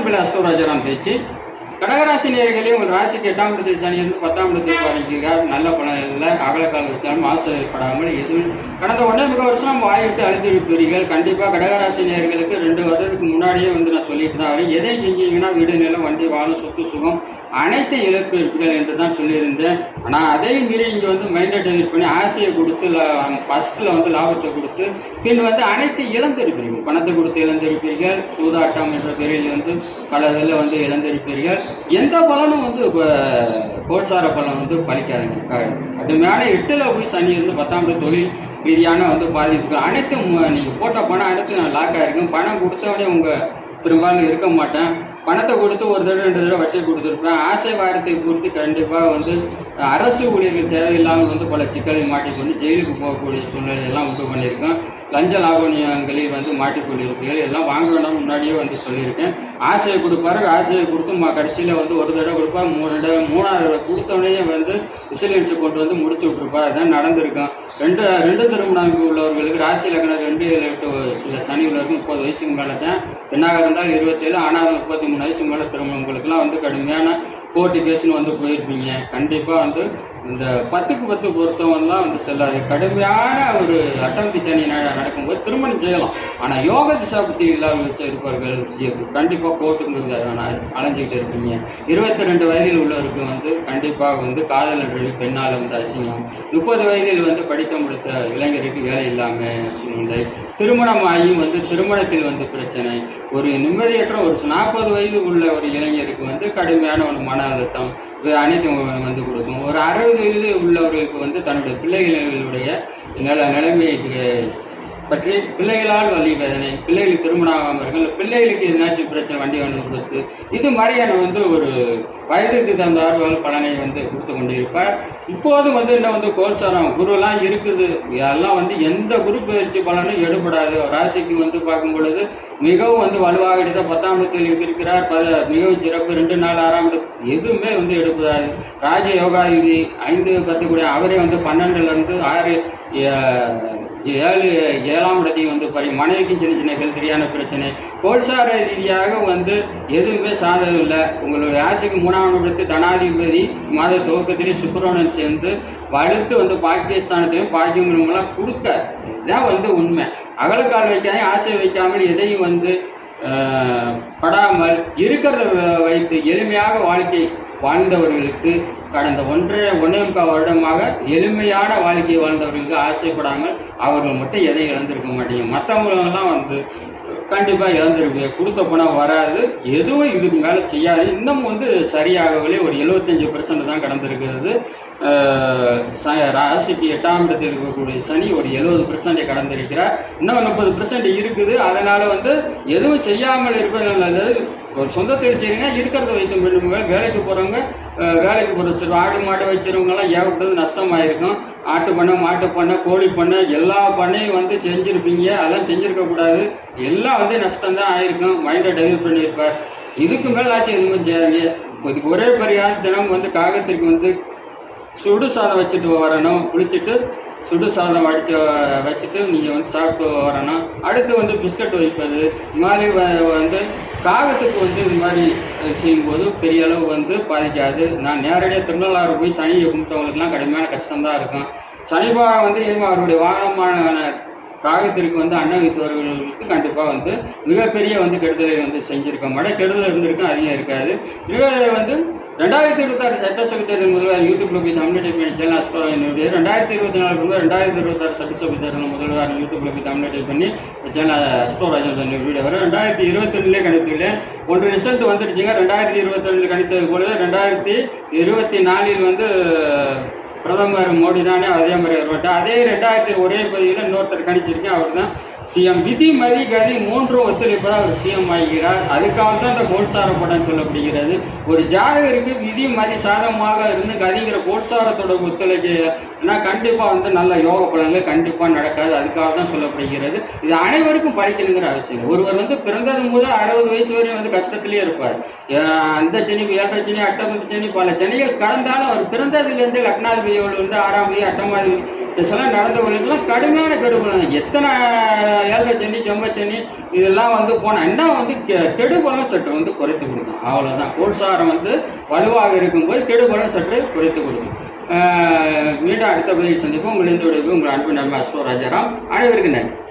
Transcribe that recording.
நண்பன் பிள்ளை அஸ்தோராஜாராம் பேச்சு கடகராசி நேர்களே உங்கள் ராசிக்கு எட்டாம் இடத்தில் சனி இருந்து பத்தாம் இடத்தில் வரைக்கும் நல்ல பலன் இல்லை. அகலக்கால் இருந்தாலும் மாசு எதுவும் கடந்த ஒன்றே மிக வருஷம் வாயிட்டு அழுந்திருப்பீர்கள் கண்டிப்பாக கடகராசி நேர்களுக்கு ரெண்டு வருடத்துக்கு முன்னாடியே வந்து நான் சொல்லிட்டு தான் வரேன். எதை செஞ்சீங்கன்னா வீடு நிலம் வண்டி வாழும் சொத்து சுகம் அனைத்து இழப்பு என்று தான் சொல்லியிருந்தேன். ஆனால் அதையும் மீறி நீங்கள் வந்து மைண்டை டெபிட் பண்ணி ஆசையை கொடுத்து ஃபஸ்ட்டில் வந்து லாபத்தை கொடுத்து பின் வந்து அனைத்து இழந்திருப்பீர்கள் பணத்தை கொடுத்து இழந்திருப்பீர்கள் சூதாட்டம் என்ற பெயரில் வந்து பல இதில் வந்து இழந்திருப்பீர்கள் எந்த பலனும் வந்து இப்போ கோல்சார பலன் வந்து பலிக்காதுங்க. அது கடுமையான எட்டில் போய் சனி வந்து பத்தாம் தொழில் ரீதியான வந்து பாதிப்பு அனைத்தும் நீங்கள் போட்ட பணம் அனைத்தும் லாக் ஆகிருக்கும் பணம் கொடுத்தவொடனே உங்கள் பெரும்பாலும் இருக்க மாட்டேன். பணத்தை கொடுத்து ஒரு தடவை ரெண்டு தடவை வட்டி கொடுத்துருப்பேன். ஆசை வாரத்தை பொறுத்து கண்டிப்பாக வந்து அரசு ஊழியர்கள் தேவையில்லாமல் வந்து பல சிக்கலை மாட்டிக்கொண்டு ஜெயிலுக்கு போகக்கூடிய சூழ்நிலையெல்லாம் உண்டு பண்ணியிருக்கேன் லஞ்ச லாவணியங்களில் வந்து மாட்டிக்கொண்டிருப்பீர்கள். இதெல்லாம் வாங்க வேண்டாம் முன்னாடியே வந்து சொல்லியிருக்கேன். ஆசையை கொடுப்பாரு ஆசையை கொடுத்து மா கடைசியில் வந்து ஒரு தடவை கொடுப்பா மூணு தடவை மூணாவது தடவை வந்து விசிலியன்ஸை கொண்டு வந்து முடிச்சு விட்ருப்பா அதான் நடந்திருக்கும் ரெண்டு ரெண்டு திருமணம் உள்ளவர்களுக்கு ராசி லக்னம் ரெண்டு எட்டு சில சனி உள்ளவர்கள் முப்பது வயசுக்கு மேலே தான். பெண்ணாக இருந்தால் இருபத்தேழு ஆனால் முப்பத்தி மூணு வயசுக்கு மேலே திருமணங்களுக்குலாம் வந்து கடுமையான கோர்ட்டு கேஸ்னு வந்து போயிருப்பீங்க. கண்டிப்பாக வந்து இந்த பத்துக்கு பத்து பொருத்தவன்லாம் வந்து செல்லாது. கடுமையான ஒரு அட்டமத்தி சனி நடக்கும்போது திருமணம் செய்யலாம். ஆனால் யோக திசா இல்லாமல் இருப்பவர்கள் இருப்பார்கள் கண்டிப்பாக கோர்ட்டுக்கு அலைஞ்சிக்கிட்டு இருப்பீங்க. இருபத்தி ரெண்டு வயதில் உள்ளவருக்கு வந்து கண்டிப்பாக வந்து காதல் பெண்ணால் வந்து அசிங்கம். முப்பது வயதில் வந்து படிக்க முடித்த இளைஞருக்கு வேலை இல்லாமல் சூழ்நிலை திருமணம் ஆகியும் வந்து திருமணத்தில் வந்து பிரச்சனை. ஒரு நிம்மதியற்ற ஒரு நாற்பது வயது உள்ள ஒரு இளைஞருக்கு வந்து கடுமையான ஒரு மன அழுத்தம். இது அனைத்தும் வந்து கொடுக்கும். ஒரு அறுபது வயது உள்ளவர்களுக்கு வந்து தன்னுடைய பிள்ளைகளுடைய நில நிலைமைக்கு பற்றி பிள்ளைகளால் வலி வேதனை பிள்ளைகளுக்கு திருமணம் ஆகாமல் இருக்கும் இல்லை பிள்ளைகளுக்கு எதனாச்சும் பிரச்சனை வண்டி வந்து கொடுத்து இது மாதிரியான வந்து ஒரு வயதுக்கு தகுந்தாறு பலனை வந்து கொடுத்து கொண்டிருப்பார். இப்போதும் வந்து இன்னும் வந்து கோல்சாரம் குருலாம் இருக்குது. எல்லாம் வந்து எந்த குரு பயிற்சி பலனும் எடுபடாது. ராசிக்கு வந்து பார்க்கும் பொழுது மிகவும் வந்து வலுவாக எடுத்த பத்தாம் இடத்தில் இருக்கிறார். பல மிகவும் சிறப்பு. ரெண்டு நாள் ஆறாம் இடம் எதுவுமே வந்து எடுப்பதாது. ராஜ யோகாயுதி ஐந்து பத்து கூட அவரே வந்து பன்னெண்டுலேருந்து ஆறு ஏழு ஏழாம் இடத்தையும் வந்து பரி மனைவிக்கும் சின்ன சின்ன ஹெல்த்தியான பிரச்சனை. கோல்சார ரீதியாக வந்து எதுவுமே சாதகம் இல்லை. உங்களுடைய ஆசைக்கு மூணாம் இடத்து தனாதிபதி மாத துவக்கத்திலே சுக்கிரவணன் சேர்ந்து வலுத்து வந்து பாகிஸ்தானத்தையும் பாக்கியங்களுமெல்லாம் கொடுக்க. இதான் வந்து உண்மை. அகலக்கால் வைக்காம ஆசை வைக்காமல் எதையும் வந்து படாமல் இருக்கிறத வ- வைத்து எளிமையாக வாழ்க்கை வாழ்ந்தவர்களுக்கு கடந்த ஒன்றரை ஒன்றே முக்கால் வருடமாக எளிமையான வாழ்க்கை வாழ்ந்தவர்களுக்கு ஆசைப்படாமல் அவர்கள் மட்டும் எதையும் இழந்திருக்க மாட்டீங்க. மற்றவங்களெல்லாம் வந்து கண்டிப்பாக இழந்திருக்கு கொடுத்த பணம் வராது. எதுவும் இதுக்கு மேலே செய்யாது இன்னும் வந்து சரியாகவில்லை. ஒரு எழுபத்தஞ்சு பர்சன்ட் தான் கடந்திருக்கிறது. ராசிக்கு எட்டாம் இடத்தில் இருக்கக்கூடிய சனி ஒரு எழுபது பர்சன்டை கடந்திருக்கிறார். இன்னும் முப்பது பர்சன்ட் இருக்குது. அதனால் வந்து எதுவும் செய்யாமல் இருப்பது அதாவது ஒரு சொந்த தொழில் செய்கிறீங்கன்னா இருக்கிறத வைத்து பண்ணுங்க வேலைக்கு போகிறவங்க வேலைக்கு போகிற சரி ஆடு மாடு வச்சிருவங்கலாம் ஏகப்பட்டது நஷ்டமாயிருக்கும். ஆட்டு பண்ணை மாட்டு பண்ணை கோழி பண்ணை எல்லா பண்ணையும் வந்து செஞ்சுருப்பீங்க. அதெல்லாம் செஞ்சுருக்கக்கூடாது எல்லாம் வந்து நஷ்டம் தான் ஆயிருக்கும் மைண்டை டெவலப் பண்ணியிருப்பார். இதுக்கு மேலே ஆச்சு எதுவுமே செய்யாதீங்க. இதுக்கு ஒரே பரிகாரம் தினம் வந்து காகத்திற்கு வந்து சுடு சாதம் வச்சுட்டு வரணும். குளிச்சுட்டு சுடு சாதம் அடித்து வச்சுட்டு நீங்கள் வந்து சாப்பிட்டு வரணும். அடுத்து வந்து பிஸ்கட் வைப்பது. இது மாதிரி வந்து காகத்துக்கு வந்து இது மாதிரி செய்யும்போது பெரிய அளவு வந்து பாதிக்காது. நான் நேரடியாக திருநள்ளாறு போய் சனியை கும்பிட்டவங்களுக்குலாம் கடுமையான கஷ்டம்தான் இருக்கும். சனிபா வந்து இவங்க அவருடைய வாகனமான காகத்திற்கு வந்து அன்னம் வைத்தவர்களுக்கு கண்டிப்பாக வந்து மிகப்பெரிய வந்து கெடுதலை வந்து செஞ்சுருக்க மாட்டேன் கெடுதல் இருந்திருக்கும் அதிகம் இருக்காது. இவர் வந்து ரெண்டாயிரத்தி இருபத்தாறு சட்டசபை தேர்தல் முதல்வர் யூடியூப்ல போய் தமிழ் டைப் பண்ணி சேனல் அஸ்டோ என்னுடைய ரெண்டாயிரத்தி இருபத்தி நாலு முதல் ரெண்டாயிரத்தி இருபத்தாறு சட்டசபை தேர்தல் முதல்வர் யூடியூப்ல போய் தமிழ் டைப் பண்ணி சேனல் அஸ்டோ ராஜன் சொன்ன வீடியோ வரும் ரெண்டாயிரத்தி இருபத்தி ரெண்டுலேயே கணித்துள்ளேன். ஒன்று ரிசல்ட் வந்துடுச்சுங்க. ரெண்டாயிரத்தி இருபத்தி ரெண்டில் கணித்தது போல ரெண்டாயிரத்தி இருபத்தி நாலில் வந்து பிரதமர் மோடி தானே அதே மாதிரி வருவாட்டா அதே ரெண்டாயிரத்தி ஒரே பதிவில் இன்னொருத்தர் கணிச்சிருக்கேன். அவர் தான் சிஎம் விதி மதி கதி மூன்றும் ஒத்துழைப்பதாக அவர் சிஎம் ஆகிறார். அதுக்காக தான் இந்த கோட்சார படம் சொல்லப்படுகிறது. ஒரு ஜாதகருக்கு விதி மதி சாதகமாக இருந்து கதிங்கிற கோட்சாரத்தோட ஒத்துழைக்கனா கண்டிப்பாக வந்து நல்ல யோக பலன்கள் கண்டிப்பாக நடக்காது. அதுக்காக தான் சொல்லப்படுகிறது. இது அனைவருக்கும் படிக்கணுங்கிற அவசியம் ஒருவர் வந்து பிறந்தது முதல் அறுபது வயசு வரையும் வந்து கஷ்டத்திலே இருப்பார். அந்த சனி ஏழரை சனி அட்டமத்து சனி பல சனிகள் கடந்தாலும் அவர் பிறந்ததுலேருந்து லக்னாதிபதியோடு வந்து ஆறாம் தேதி அட்டமாதிபதி இதெல்லாம் நடந்தவங்களுக்குலாம் கடுமையான கெடுபலம் எத்தனை ஏழரை சனி செம்ப சனி இதெல்லாம் வந்து போனால் என்ன வந்து கெ- கெடுபலம் சற்று வந்து குறைத்து கொடுக்கும். அவ்வளோதான் கோல்சாரம் வந்து வலுவாக இருக்கும்போது கெடுபலம் சற்று குறைத்து கொடுக்கும். மீண்டும் அடுத்த பதிவில் சந்திப்போம். உங்கள் இந்த உங்கள் அன்பு நண்பர் அஸ்வோ ராஜாராம் அனைவருக்கும் நன்றி.